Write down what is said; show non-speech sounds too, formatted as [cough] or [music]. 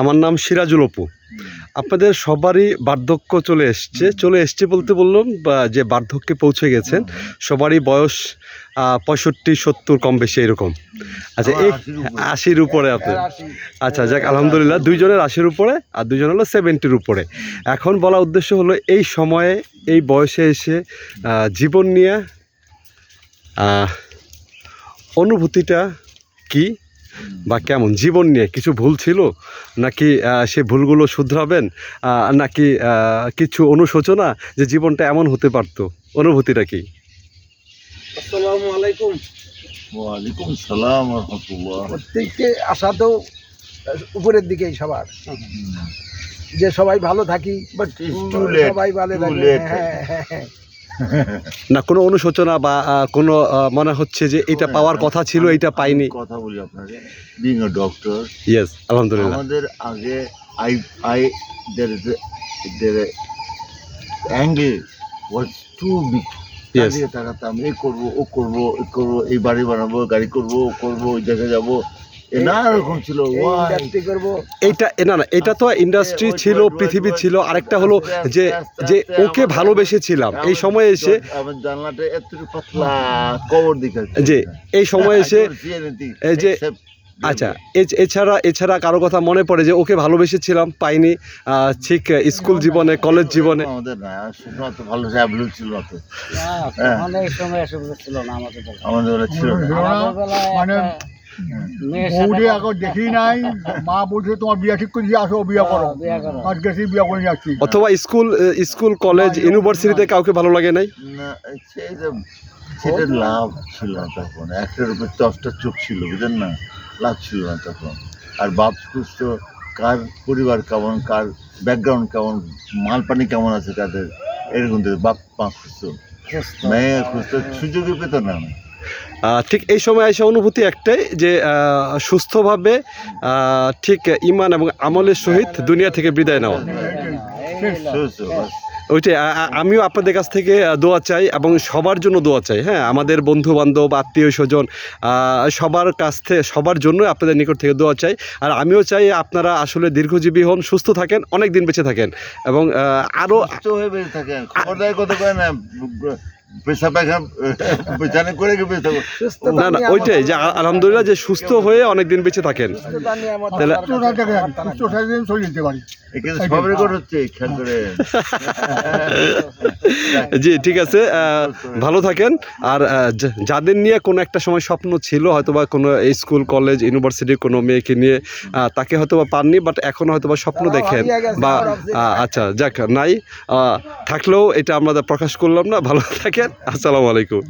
আমার নাম সিরাজুল অপু। আপনাদের সবারই বার্ধক্য চলে এসছে। চলে এসছে বলতে বললাম বা যে বার্ধক্যে পৌঁছে গেছেন সবারই বয়স পঁয়ষট্টি সত্তর কম বেশি এরকম। আচ্ছা এই আশির উপরে। আপনি। আচ্ছা যাক আলহামদুলিল্লাহ দুইজনের আশির উপরে আর দুজন হলো সেভেন্টির উপরে। এখন বলা উদ্দেশ্য হলো এই সময়ে এই বয়সে এসে জীবন নিয়ে অনুভূতিটা কি? বা কেমন? জীবন নিয়ে কিছু ভুল ছিল? নাকি সে ভুলগুলো শুধরাবেন? নাকি কিছু অনুশোচনা যে জীবনটা এমন হতে পারতো? অনুভূতিটা কি? আসসালামু আলাইকুম। ওয়ালাইকুম সালাম রহমতুল্লাহ। প্রত্যেককে আশা তো উপরের দিকেই সবার। যে সবাই ভালো থাকি বাট late, সবাই ভালো থাকে. হ্যাঁ হ্যাঁ হ্যাঁ। না কোনো অনুশোচনা বা কোনো মনে হচ্ছে যে এটা পাওয়ার কথা ছিল এটা পাইনি। কথা বলি আপনাকে বিং এ ডক্টর ইয়েস আলহামদুলিল্লাহ। আমাদের আগে আই আই দের দের অ্যাঙ্গেল ওয়াজ টু বিগ তাকাতাম এই করব ও করব এ করব এই বাড়ি বানাবো গাড়ি করব ও করব ওই জায়গায় যাব। না ছিল এইটা না না এটা তো ইন্ডাস্ট্রি ছিল পৃথিবী ছিল আরেকটা হলো যে যে ওকে ভালোবেসেছিলাম। এই সময় এসে জানলাটা এত পাতলা কবর দিকে যে এই সময় এসে [laughs] এই যে আচ্ছা এছ- এছাড়া এছাড়া কারও কথা মনে পড়ে যে ওকে ভালোবেসেছিলাম পাইনি। ঠিক স্কুল জীবনে কলেজ জীবনে। আমাদের ছিল ছিল না বৌদি এখন দেখি নাই মা বলছে তোমার বিয়ে ঠিক করে দিয়ে আসো বিয়ে করো। বিয়ে করো। আজ বিয়ে করে আসছি। অথবা স্কুল স্কুল কলেজ ইউনিভার্সিটিতে কাউকে ভালো লাগে নাই? সেই সেটা লাভ ছিল না তখন। একটার উপর দশটা চোখ ছিল বুঝলেন না? লাভ ছিল না তখন। আর বাপ খুঁজতো কার পরিবার কেমন কার ব্যাকগ্রাউন্ড কেমন মাল পানি কেমন আছে তাদের এরকম বাপ মা খুঁজতো সুস্থ। মেয়ে খুঁজতো সুযোগই পেত না। ঠিক এই সময় এসে অনুভূতি একটাই যে সুস্থভাবে ঠিক ইমান এবং আমলের সহিত দুনিয়া থেকে বিদায় নেওয়া। ওইটাই আমিও আপনাদের কাছ থেকে দোয়া চাই এবং সবার জন্য দোয়া চাই। হ্যাঁ আমাদের বন্ধু বান্ধব আত্মীয় স্বজন সবার কাছ থেকে সবার জন্য আপনাদের নিকট থেকে দোয়া চাই। আর আমিও চাই আপনারা আসলে দীর্ঘজীবী হন, সুস্থ থাকেন অনেক দিন বেঁচে থাকেন। এবং আরও হয়ে পেশা পেছানে করে না না ওইটাই যে আলহামদুলিল্লাহ যে সুস্থ হয়ে অনেক দিন বেঁচে থাকেন। তাহলে- থেকে সব রেকর্ড হচ্ছে [laughs] জি ঠিক আছে ভালো থাকেন। আর যাদের নিয়ে কোনো একটা সময় স্বপ্ন ছিল হয়তো বা কোনো স্কুল কলেজ ইউনিভার্সিটির কোনো মেয়েকে নিয়ে তাকে হয়তো বা পাননি বাট এখন হয়তো বা স্বপ্ন দেখেন বা আচ্ছা যাক নাই আহ, থাকলেও এটা আমরা প্রকাশ করলাম না ভালো আসসালামু আলাইকুম।